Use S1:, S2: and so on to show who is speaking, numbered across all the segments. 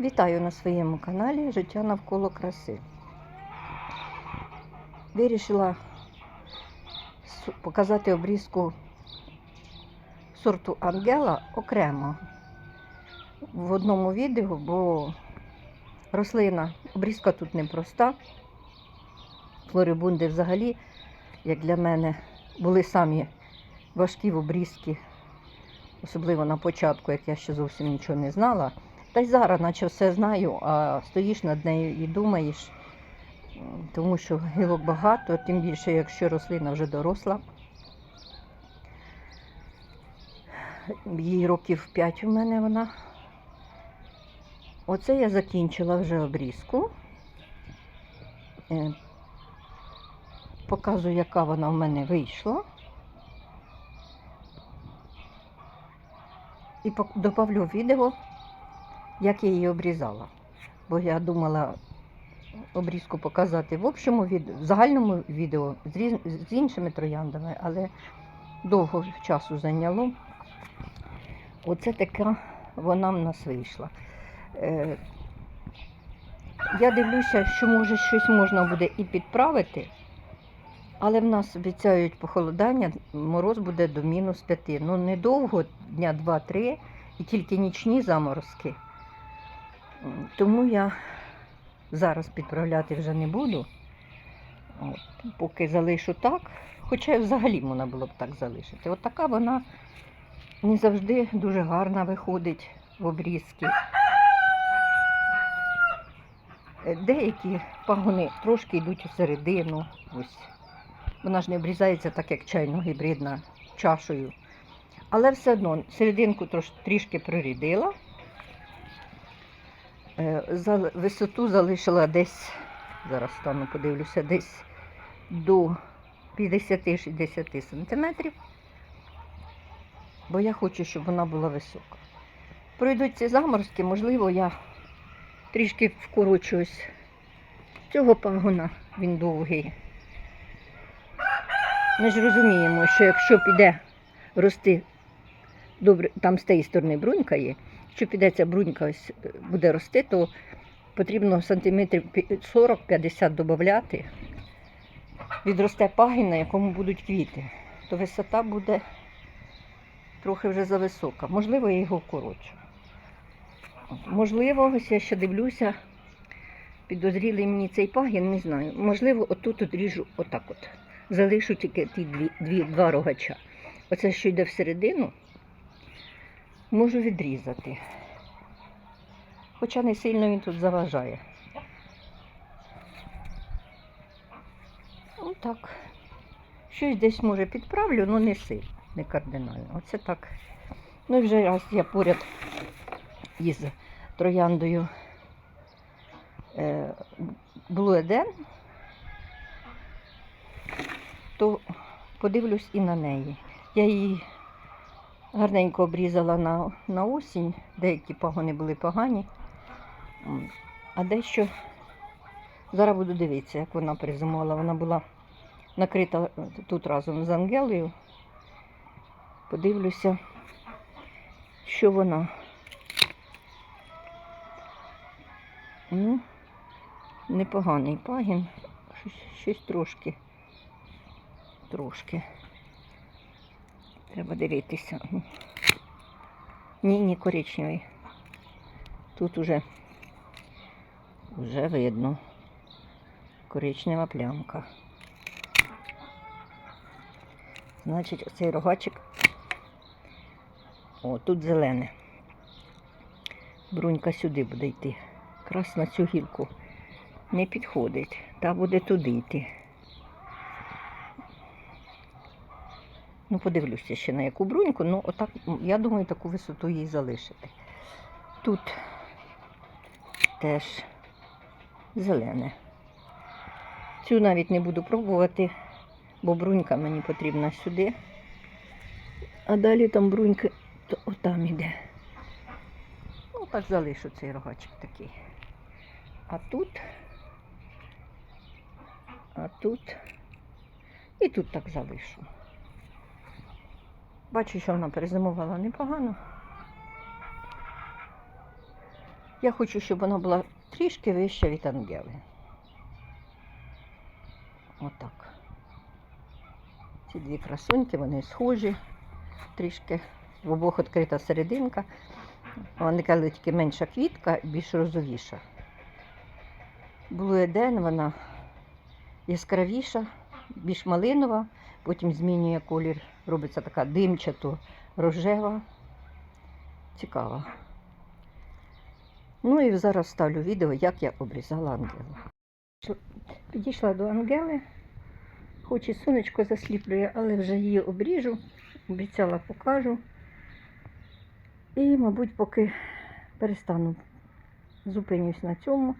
S1: Вітаю на своєму каналі Життя навколо краси. Вирішила показати обрізку сорту Ангела окремо в одному відео, бо рослина, обрізка тут непроста. Флорибунди взагалі, як для мене, були самі важкі в обрізки, особливо на початку, як я ще зовсім нічого не знала. Та й зараз, наче все знаю, а стоїш над нею і думаєш, тому що гілок багато, тим більше, якщо рослина вже доросла. Їй років 5 у мене вона. Оце я закінчила вже обрізку. Е, Показую, яка вона в мене вийшла. І добавлю відео, як я її обрізала. Бо я думала обрізку показати в общому відео, в загальному відео з, різ... з іншими трояндами, але довго часу зайняло. Оце така вона в нас вийшла. Е... Я дивлюся, що може щось можна буде і підправити, але в нас обіцяють похолодання, мороз буде до мінус 5. Ну недовго, дня 2-3, і тільки нічні заморозки. Тому я зараз підправляти вже не буду. От, поки залишу так. Хоча взагалі можна було б так залишити. От така вона не завжди дуже гарна виходить в обрізки. Е, Деякі пагони трошки йдуть у середину. Вона ж не обрізається так, як чайно гібридна чашею. Але все одно серединку трош, трішки прорідила. Е, висоту залишила десь, зараз стану подивлюся, десь до 50-60 см. Бо я хочу, щоб вона була висока. Пройдуть ці заморозки, можливо, я трішки вкорочуюсь цього пагона, він довгий. Ми ж розуміємо, що якщо піде рости добре, там з тієї сторони брунька є, якщо піде ця брунька ось е, буде рости, то потрібно сантиметрів 40-50 додати. Відросте пагін, на якому будуть квіти, то висота буде трохи вже зависока. Можливо, я його вкорочу. Можливо, ось я ще дивлюся, підозрілий мені цей пагін, не знаю. Можливо, отут одріжу отак от. Залишу тільки ті дві, дві, два рогача. Оце, що йде всередину, можу відрізати. Хоча не сильно він тут заважає. Отак. Щось десь може підправлю, але не сильно, не кардинально. Оце так. Ну і вже раз я поряд із трояндою Blue то подивлюсь і на неї. Я її гарненько обрізала на, на осінь, деякі пагони були погані, а дещо зараз буду дивитися, як вона перезимувала. Вона була накрита тут разом з Ангелою. Подивлюся, що вона. Ну, непоганий пагін. Щось, щось трошки. Трошки. Треба дивитися. Ні, ні, коричневий. Тут уже, вже видно. Коричнева плямка. Значить, оцей рогачик. О, тут зелене. Брунька сюди буде йти. Якраз на цю гілку не підходить. Та буде туди йти. Ну, подивлюся ще на яку бруньку. Ну, отак, я думаю, таку висоту їй залишити. Тут теж зелене. Цю навіть не буду пробувати, бо брунька мені потрібна сюди. А далі там бруньки, то отам іде. Ну, так залишу цей рогачик такий. А тут, а тут і тут так залишу. Бачу, що вона перезимувала непогано. Я хочу, щоб вона була трішки вища від ангели. Отак. Ці дві красуньки, вони схожі, трішки в обох відкрита серединка. Вони казали, тільки менша квітка більш розовіша. Eden, вона яскравіша, більш малинова, потім змінює колір, робиться така димчато рожева. Цікава. Ну і зараз ставлю відео, як я обрізала ангелу. Підійшла до ангели, хоч і сонечко засліплює, але вже її обріжу, обіцяла покажу. І, мабуть, поки перестану, зупинюсь на цьому.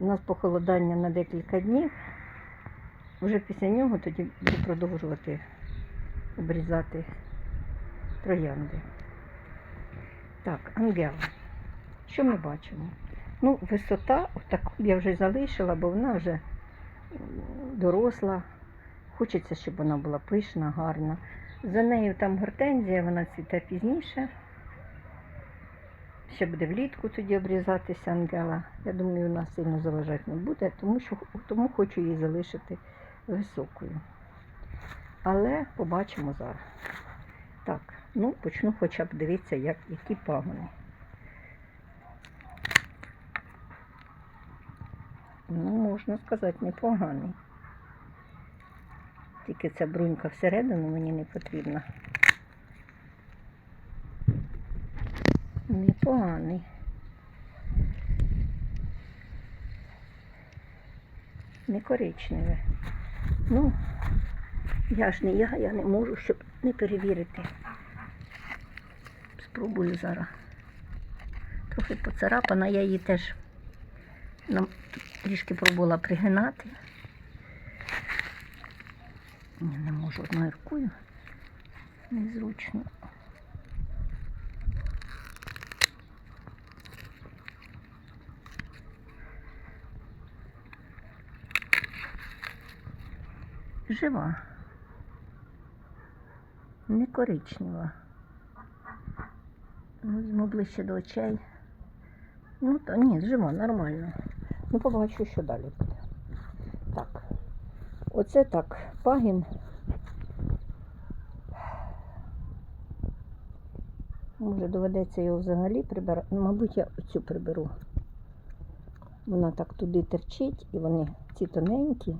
S1: У нас похолодання на декілька днів. Вже після нього тоді буду продовжувати обрізати троянди. Так, ангела. Що ми бачимо? Ну, висота, таку я вже залишила, бо вона вже доросла. Хочеться, щоб вона була пишна, гарна. За нею там гортензія, вона цвіте пізніше. Ще буде влітку тоді обрізатися ангела. Я думаю, вона сильно заважати не буде, тому що тому хочу її залишити високою. Але побачимо зараз. Так, ну почну хоча б дивитися, як, які пагони. Ну, можна сказати, непоганий. Тільки ця брунька всередину мені не потрібна. Непоганий. Не коричневе. Ну, я ж не я, я не можу, щоб не перевірити. Спробую зараз. Трохи поцарапана, я її теж нам трішки пробувала пригинати. Ні, не можу одною рукою. Незручно. Жива. Не коричнева. Ну, Візьму ближче до очей. Ну, то ні, жива, нормально. Ну, побачу, що далі буде. Так. Оце так, пагін. Може, доведеться його взагалі прибирати. Ну, мабуть, я оцю приберу. Вона так туди терчить, і вони ці тоненькі.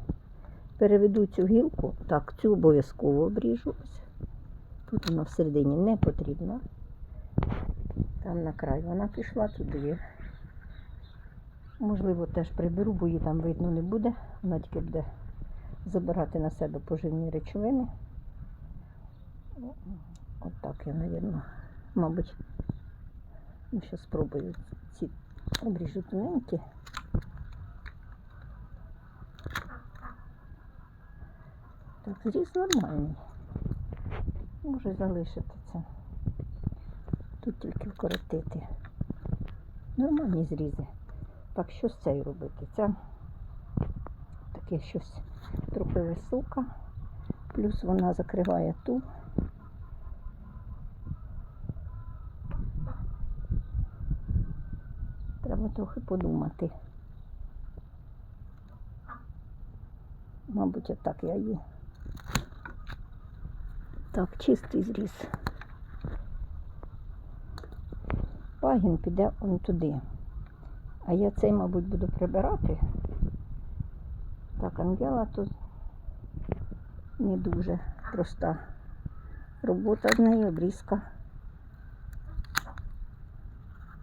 S1: Переведу цю гілку. Так, цю обов'язково обріжу. Тут вона всередині не потрібна. Там на край вона пішла туди. Можливо, теж приберу, бо її там видно не буде. Вона тільки буде забирати на себе поживні речовини. От так я, навірно, мабуть, ну, ще спробую ці обріжу тоненькі. Так, зріз нормальний. Може залишити це. Тут тільки вкоротити. Нормальні зрізи. Так, що з цією робити? Це таке щось трохи висока, плюс вона закриває ту. Треба трохи подумати. Мабуть, отак я її. Так, чистий зріз. Пагін піде он туди. А я цей, мабуть, буду прибирати. Так, Ангела тут не дуже проста робота з нею, обрізка.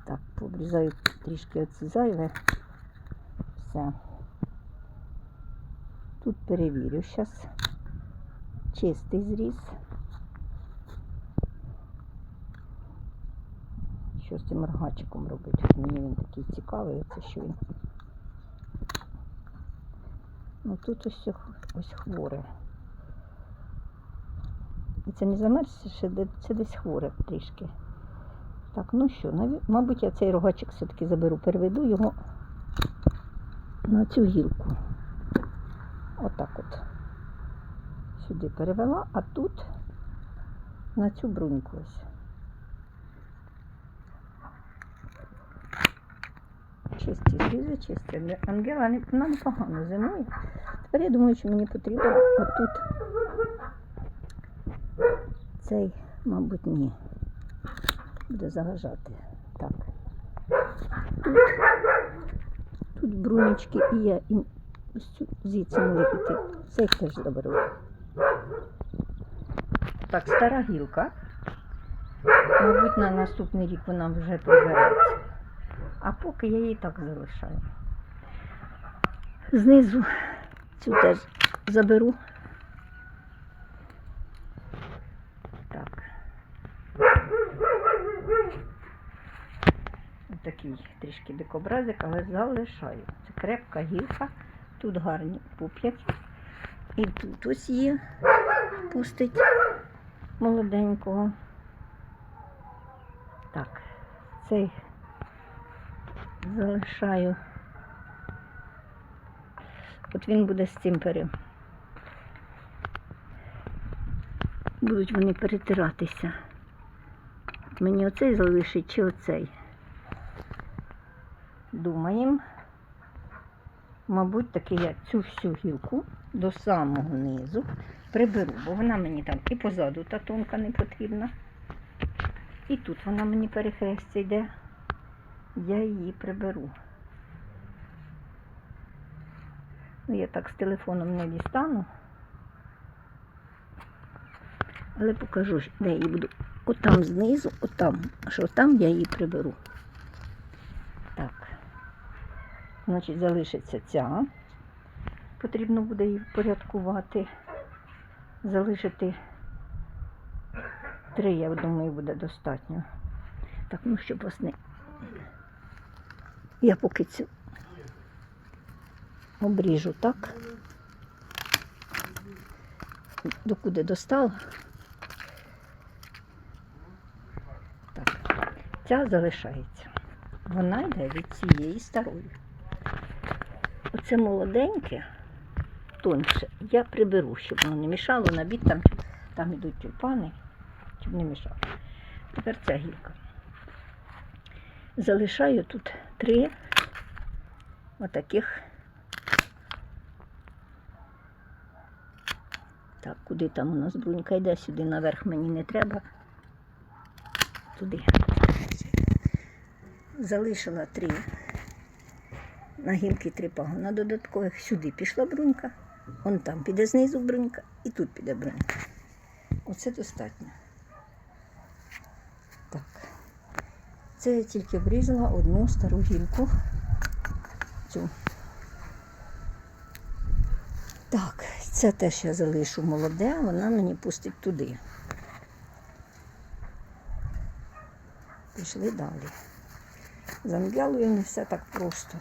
S1: Так, пообрізаю трішки оці зайве. Все. Тут перевірю зараз. Чистий зріз. Що з цим рогачиком робити? От Мені він такий цікавий, оце що він. Ну тут ось, ось хворе. І це не замерзше, це десь хворе трішки. Так, ну що, мабуть, я цей рогачик все-таки заберу, переведу його на цю гілку. Отак от. Сюди перевела, а тут на цю бруньку ось. Чисті, зрізи чисті. Ангела- Ангела вона непогано зимує. Тепер я думаю, що мені потрібно отут цей, мабуть, ні. Буде заважати. Так. Тут, тут брунечки і я і звідси може піти. Цей теж заберу. Так, стара гілка. Мабуть, на наступний рік вона вже прибереться. А поки я її так залишаю. Знизу цю теж заберу. Так. Такий трішки дикобразик, але залишаю. Це крепка гілка. Тут гарні пуп'яки. І тут ось є. Пустить молоденького. Так, цей залишаю. От він буде з цим пере. Будуть вони перетиратися. Мені оцей залишить чи оцей. Думаємо. Мабуть, таки я цю всю гілку до самого низу приберу, бо вона мені там і позаду та тонка не потрібна. І тут вона мені перехрестя йде. Я її приберу. Ну, я так з телефоном не дістану. Але покажу, де я її буду. Отам знизу, отам. Що там я її приберу. Так. Значить, залишиться ця. Потрібно буде її впорядкувати. Залишити три, я думаю, буде достатньо. Так, ну щоб вас не. Я поки цю обріжу так. Докуди достала. Так, ця залишається. Вона йде від цієї старої. Оце молоденьке, тоньше, я приберу, щоб воно не мішало на бік, там, там йдуть тюльпани, щоб не мішало. Тепер ця гілка. Залишаю тут три отаких. Так, куди там у нас брунька йде, сюди наверх мені не треба. Туди. Залишила три. На гілки три пагона додаткових. Сюди пішла брунька, вон там піде знизу брунька і тут піде брунька. Оце достатньо. Це я тільки обрізала одну стару гілку. Цю. Так, це теж я залишу молоде, вона мені пустить туди. Пішли далі. З не все так просто.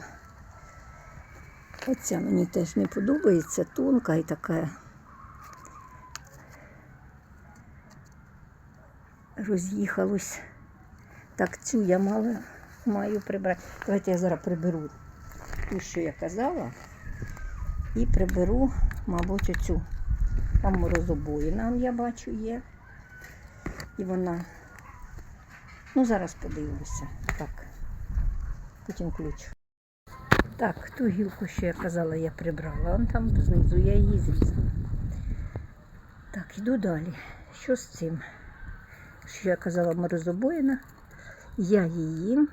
S1: Оця мені теж не подобається, тонка і така роз'їхалась. Так, цю я мала, маю прибрати. Давайте я зараз приберу ту, що я казала, і приберу, мабуть, оцю. Там морозобоїна, я бачу, є. І вона. Ну, зараз подивлюся. Так. Потім ключ. Так, ту гілку, що я казала, я прибрала. Вон там знизу я її зрізала. Так, йду далі. Що з цим? Що я казала морозобоїна, я її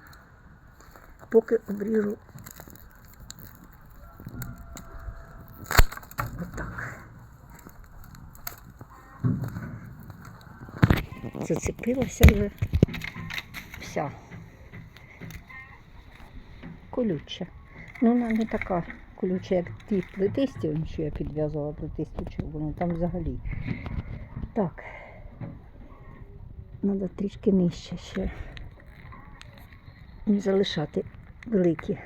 S1: поки обріжу отак. Зацепилася вже вся колюча. Ну, вона не така колюча, як ті плетисті, що я підв'язала плетисту червону, там взагалі. Так. Треба трішки нижче ще. Не залишати великі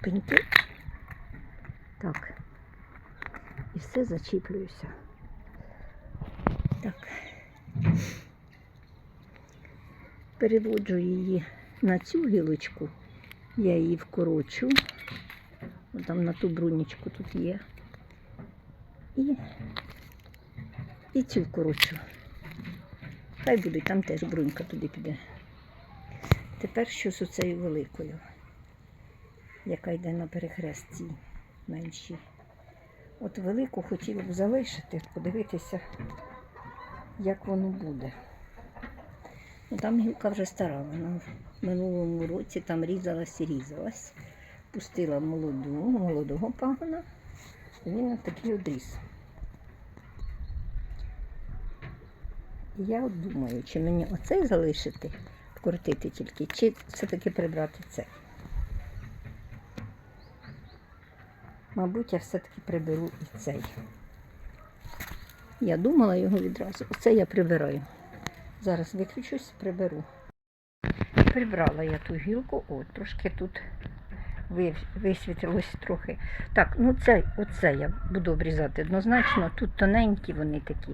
S1: пеньки. Так. І все зачіплююся. Так. Переводжу її на цю гілочку. Я її вкорочу. Там на ту брунічку тут є. І, і цю вкорочу. Хай будуть, там теж брунька туди піде. Тепер що з оцею великою, яка йде на перехресті меншій. От велику хотіла б залишити, подивитися, як воно буде. Ну, там гілка вже стара, вона в минулому році там різалась і різалась. Пустила молоду, молодого пагона, він такий одріс. Я думаю, чи мені оцей залишити, вкоротити тільки, чи все-таки прибрати цей. Мабуть, я все-таки приберу і цей. Я думала його відразу. Оце я прибираю. Зараз виключусь, приберу. Прибрала я ту гілку, о, трошки тут ви- висвітилось трохи. Так, ну це, оце я буду обрізати однозначно. Тут тоненькі вони такі.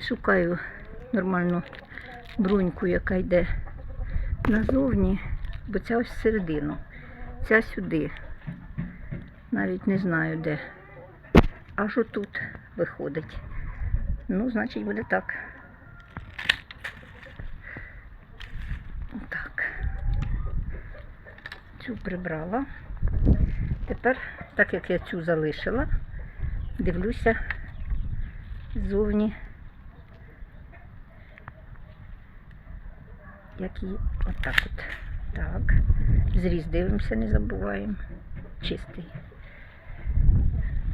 S1: Шукаю нормальну бруньку, яка йде назовні, бо ця ось всередину. Ця сюди. Навіть не знаю де. Аж отут виходить. Ну, значить, буде так. Так. Цю прибрала. Тепер, так як я цю залишила, дивлюся ззовні, як її отак от. Так. Зріз дивимося, не забуваємо. Чистий.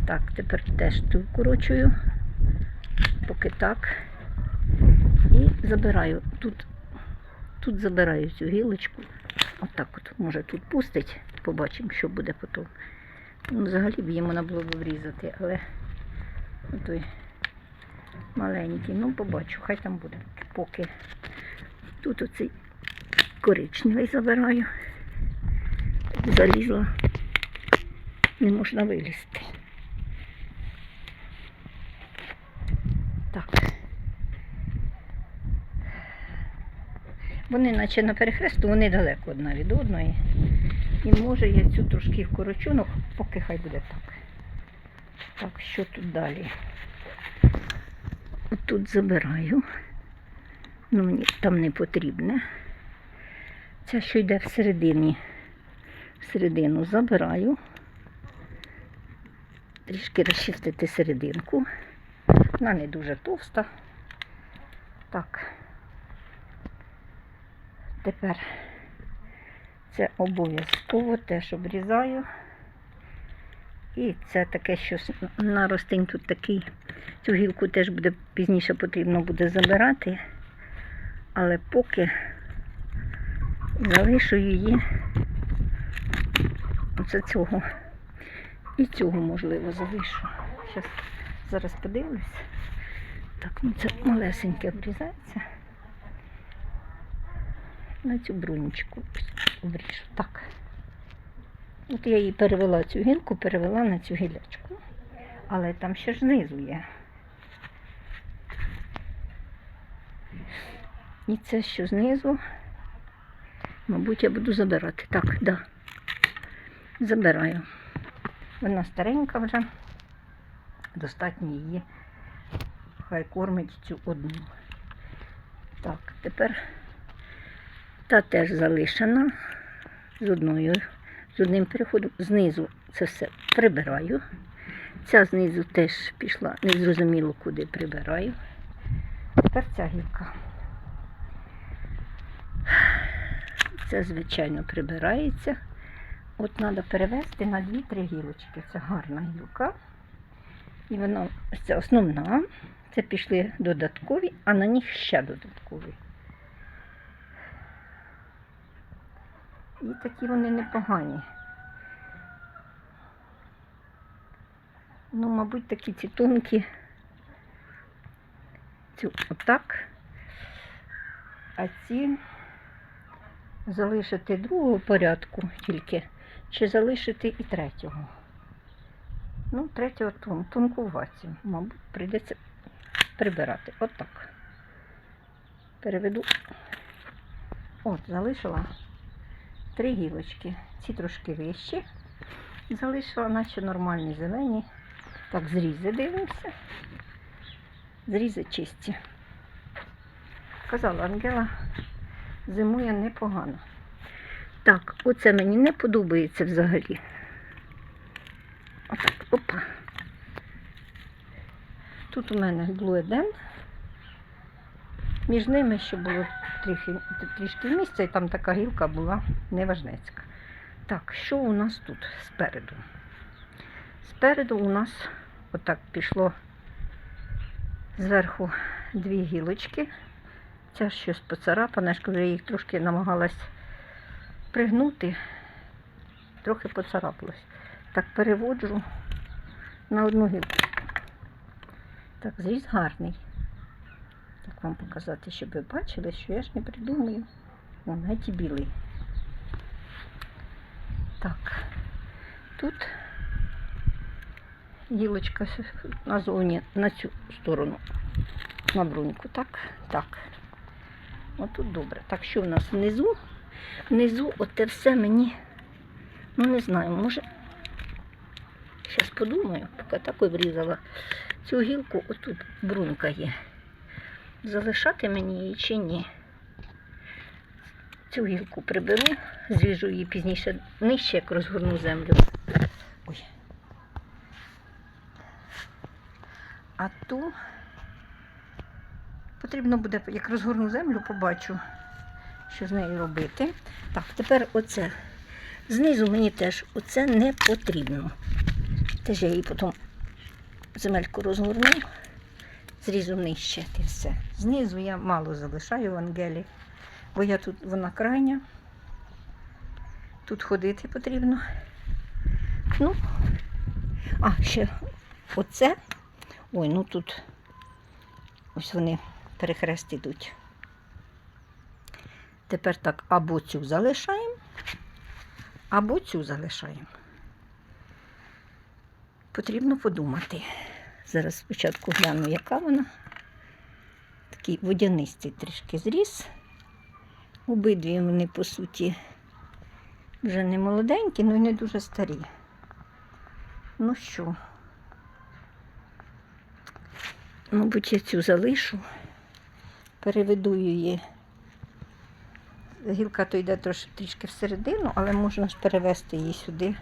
S1: Так, тепер теж ту вкорочую, поки так. І забираю. Тут, тут забираю цю гілочку. Отак от, може тут пустить, побачимо, що буде потім. Ну, взагалі б її було б врізати, але той маленький, ну побачу, хай там буде. Поки тут оцей коричневий забираю. Залізла, не можна вилізти. Так. Вони наче на перехресту, вони далеко одна від одної. І може я цю трошки вкорочу, ну поки хай буде так. Так, що тут далі? Тут забираю. Ну, мені там не потрібне. Це, що йде всередині, всередину забираю. Трішки розчистити серединку. Вона не дуже товста. Так. Тепер це обов'язково теж обрізаю. І це таке щось наростень тут такий. Цю гілку теж буде пізніше потрібно буде забирати, але поки залишу її оце цього. І цього можливо залишу. Щас, зараз подивлюсь. Так, ну це малесеньке обрізається. На цю брунечку обріжу. Так. От я її перевела цю гілку, перевела на цю гілячку. Але там ще ж знизу є. І це що знизу, мабуть, я буду забирати. Так. Да. Забираю. Вона старенька вже. Достатньо її. Хай кормить цю одну. Так, тепер та теж залишена з одною, з одним переходом. Знизу це все прибираю. Ця знизу теж пішла, незрозуміло куди прибираю. Тепер ця гілка. Це, звичайно, прибирається. От треба перевести на 2-3 гілочки. Це гарна гілка. І вона це основна. Це пішли додаткові, а на них ще додаткові. І такі вони непогані. Ну, мабуть, такі ці тонкі. Цю отак. А ці залишити другого порядку тільки, чи залишити і третього. Ну, третього тон, тонкуваті. Мабуть, прийдеться прибирати. Отак. Переведу. От, залишила три гілочки. Ці трошки вищі. Залишила, наче нормальні зелені. Так, зрізи дивимося. Зрізи чисті. Казала Ангела, Зимує непогано. Так, оце мені не подобається взагалі. Отак, опа. Тут у мене блуеден. Між ними ще було трішки, трішки місця, і там така гілка була неважнецька. Так, що у нас тут спереду? Спереду у нас отак пішло зверху дві гілочки. Ця щось поцарапана, я ж я їх трошки намагалась пригнути, трохи поцарапалась. Так переводжу на одну гілку. Так, зріз гарний. Так вам показати, щоб ви бачили, що я ж не придумаю. О, навіть білий. Так, тут гілочка назовні на цю сторону, на бруньку. Так, так. Отут добре. Так, що в нас внизу? Внизу оте все мені, ну не знаю, може. Зараз подумаю, поки так обрізала. Цю гілку отут брунька є. Залишати мені її чи ні? Цю гілку приберу, зріжу її пізніше нижче, як розгорну землю. Ой. А ту потрібно буде, як розгорну землю, побачу, що з нею робити. Так, тепер оце. Знизу мені теж оце не потрібно. Теж я її потім земельку розгорну, зрізу нижче і все. Знизу я мало залишаю в ангелі, бо я тут вона крайня. Тут ходити потрібно. Ну, а, ще оце. Ой, ну тут ось вони перехрест ідуть. Тепер так, або цю залишаємо, або цю залишаємо. Потрібно подумати. Зараз спочатку гляну, яка вона. Такий водянистий трішки зріс. Обидві вони, по суті, вже не молоденькі, ну і не дуже старі. Ну що, мабуть, я цю залишу, переведу її. Гілка то йде трошки трішки всередину, але можна ж перевести її сюди.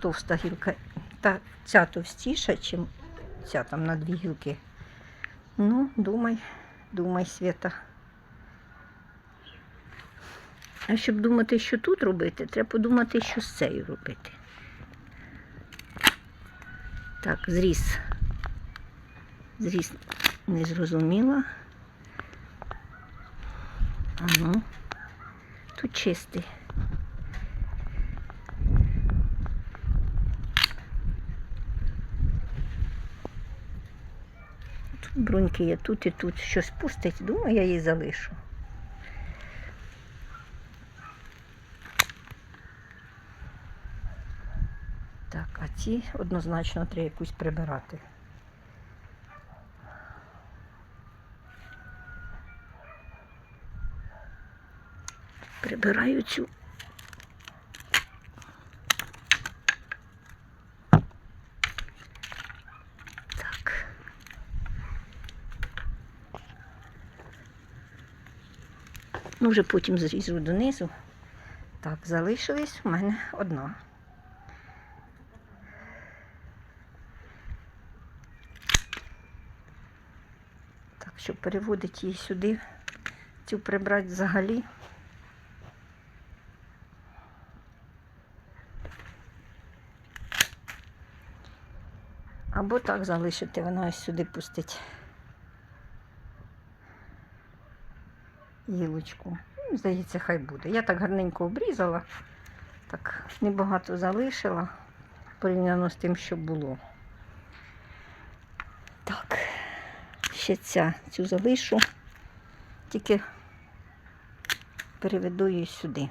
S1: Товста гілка. Та ця товстіша, ніж ця там на дві гілки. Ну, думай, думай, Свята. А щоб думати, що тут робити, треба подумати, що з цією робити. Так, зріс. Зріс не зрозуміла. А ну, тут чистий. Тут бруньки є, тут і тут щось пустить. Думаю, я її залишу. Так, а ці однозначно треба якусь прибирати. Прибираю цю. Так. Ну, вже потім зріжу донизу. Так, залишилась у мене одна. Так, щоб переводити її сюди, цю прибрати взагалі. Або так залишити, вона ось сюди пустить гілочку. Ну, Здається, хай буде. Я так гарненько обрізала, так небагато залишила порівняно з тим, що було. Так, ще ця, цю залишу, тільки переведу її сюди.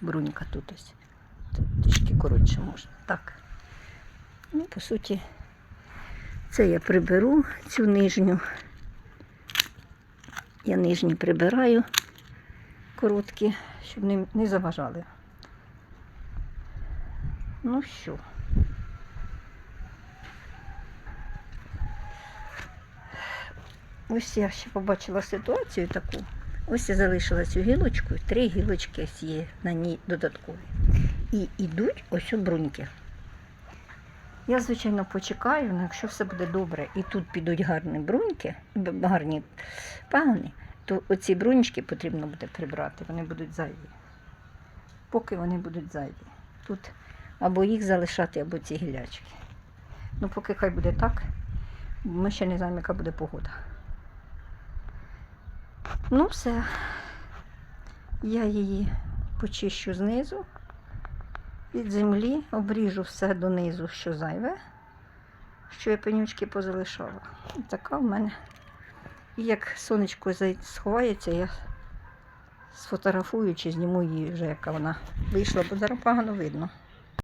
S1: Брунька тут ось. Тут трішки коротше можна. Так. Ну, по суті, це я приберу цю нижню. Я нижні прибираю короткі, щоб не, не заважали. Ну що? ось я ще побачила ситуацію таку. Ось я залишила цю гілочку, три гілочки є на ній додаткові. І йдуть ось у бруньки. Я, звичайно, почекаю, але якщо все буде добре і тут підуть гарні бруньки, гарні пагони, то оці бруньки потрібно буде прибрати, вони будуть зайві. Поки вони будуть зайві. Тут або їх залишати, або ці гілячки. Ну, поки хай буде так, ми ще не знаємо, яка буде погода. Ну, все. Я її почищу знизу від землі, обріжу все донизу, що зайве, що я пенючки позалишала. І така в мене. І як сонечко сховається, я сфотографую чи зніму її вже, яка вона вийшла, бо зараз погано видно.